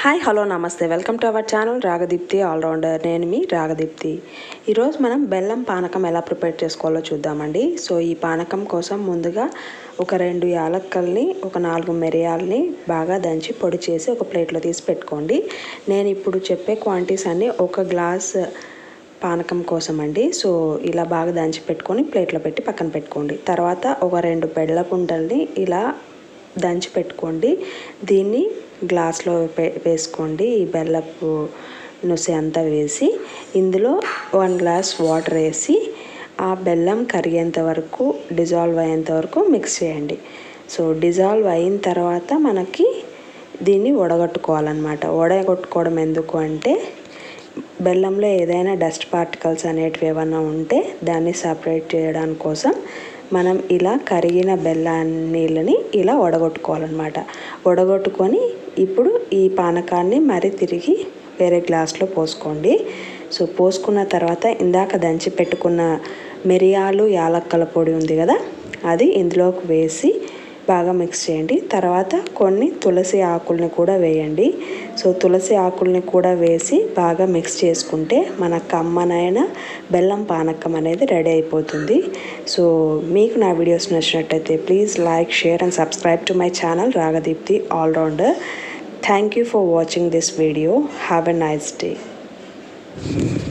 Hi hello నమస్తే. Welcome to our channel Ragadeepthi all rounder నేను మీ రాగదీప్తి ఈరోజు మనం బెల్లం పానకం ఎలా ప్రిపేర్ చేసుకోవాలో చూద్దామండి. సో ఈ పానకం కోసం ముందుగా ఒక రెండు యాలక్కల్ని ఒక నాలుగు మిరియాలని బాగా దంచి పొడి చేసి ఒక ప్లేట్లో తీసి పెట్టుకోండి. నేను ఇప్పుడు చెప్పే క్వాంటిటీస్ అన్నీ ఒక గ్లాస్ పానకం కోసం అండి సో ఇలా బాగా దంచి పెట్టుకొని ప్లేట్లో పెట్టి పక్కన పెట్టుకోండి. తర్వాత ఒక రెండు బెల్లపుంటల్ని ఇలా దంచి పెట్టుకోండి. దీన్ని గ్లాస్లో వేసుకోండి. ఈ బెల్లపు నుసి అంతా వేసి ఇందులో వన్ గ్లాస్ వాటర్ వేసి ఆ బెల్లం కరిగేంత వరకు డిజాల్వ్ అయ్యేంత వరకు మిక్స్ చేయండి. సో డిజాల్వ్ అయిన తర్వాత మనకి దీన్ని వడగట్టుకోవాలన్నమాట. వడగొట్టుకోవడం ఎందుకు అంటే బెల్లంలో ఏదైనా డస్ట్ పార్టికల్స్ అనేటివి ఏమైనా ఉంటే దాన్ని సపరేట్ చేయడం కోసం మనం ఇలా కరిగిన బెల్లా నీళ్ళని ఇలా వడగొట్టుకోవాలన్నమాట. వడగొట్టుకొని ఇప్పుడు ఈ పానకాన్ని మరి తిరిగి వేరే గ్లాస్లో పోసుకోండి. సో పోసుకున్న తర్వాత ఇందాక దంచి పెట్టుకున్న మిరియాలు యాలక్కల పొడి ఉంది కదా అది ఇందులోకి వేసి బాగా మిక్స్ చేయండి. తర్వాత కొన్ని తులసి ఆకుల్ని కూడా వేయండి. సో తులసి ఆకుల్ని కూడా వేసి బాగా మిక్స్ చేసుకుంటే మన కమ్మనైన బెల్లం పానకం అనేది రెడీ అయిపోతుంది. సో మీకు నా వీడియోస్ నచ్చినట్టయితే please like share and subscribe to my channel Ragadeepthi all rounder. Thank you for watching this video. Have a nice day.